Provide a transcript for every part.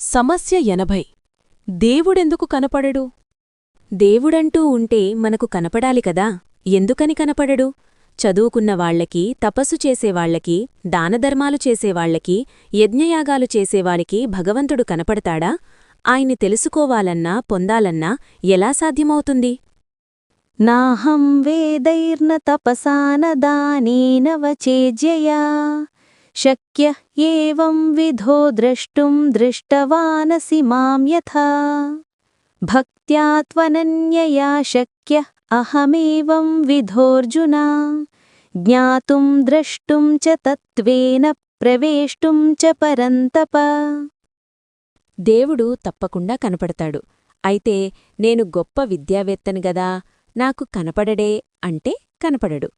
సమస్య ఎనభై. దేవుడెందుకు కనపడడు? దేవుడంటూ ఉంటే మనకు కనపడాలి కదా? ఎందుకని కనపడడు? చదువుకున్నవాళ్ళకి తపస్సు చేసేవాళ్ళకి దానధర్మాలు చేసేవాళ్ళకి యజ్ఞయాగాలు చేసేవారికి భగవంతుడు కనపడతాడా? ఆయన్ని తెలుసుకోవాలన్నా పొందాలన్నా ఎలా సాధ్యమవుతుంది? నాహం వేదైర్న తపసాన దానేన शक्य एवं विधो द्रष्टुं दृष्टवानसि मां यथा भक्त्या त्वनन्यया शक्य अहमेवं विधोऽर्जुना ज्ञातुं द्रष्टुं च तत्त्वेन ప్రవేష్టుం చ పరంతప దేవుడు తప్పకుండా కనపడతాడు అయితే నేను గొప్ప విద్యావేత్తను గదా నాకు కనపడడే అంటే కనపడడు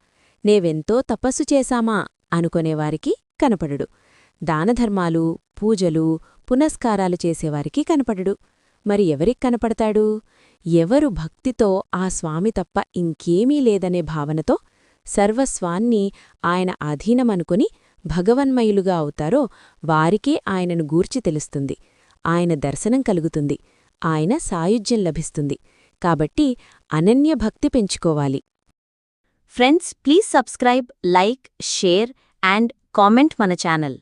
నేవెంతో తపస్సు చేశామా అనుకొనేవారికి కనపడడు. దానధర్మాలు పూజలు పునస్కారాలు చేసేవారికి కనపడడు. మరి ఎవరికి కనపడతాడు? ఎవరు భక్తితో ఆ స్వామి తప్ప ఇంకేమీ లేదనే భావనతో సర్వస్వాన్ని ఆయన అధీనమనుకుని భగవన్మయులుగా అవుతారో వారికే ఆయనను గూర్చి తెలుస్తుంది. ఆయన దర్శనం కలుగుతుంది. ఆయన సాయుజ్యం లభిస్తుంది. కాబట్టి అనన్య భక్తి పెంచుకోవాలి. Friends please subscribe like share and comment మన ఛానల్.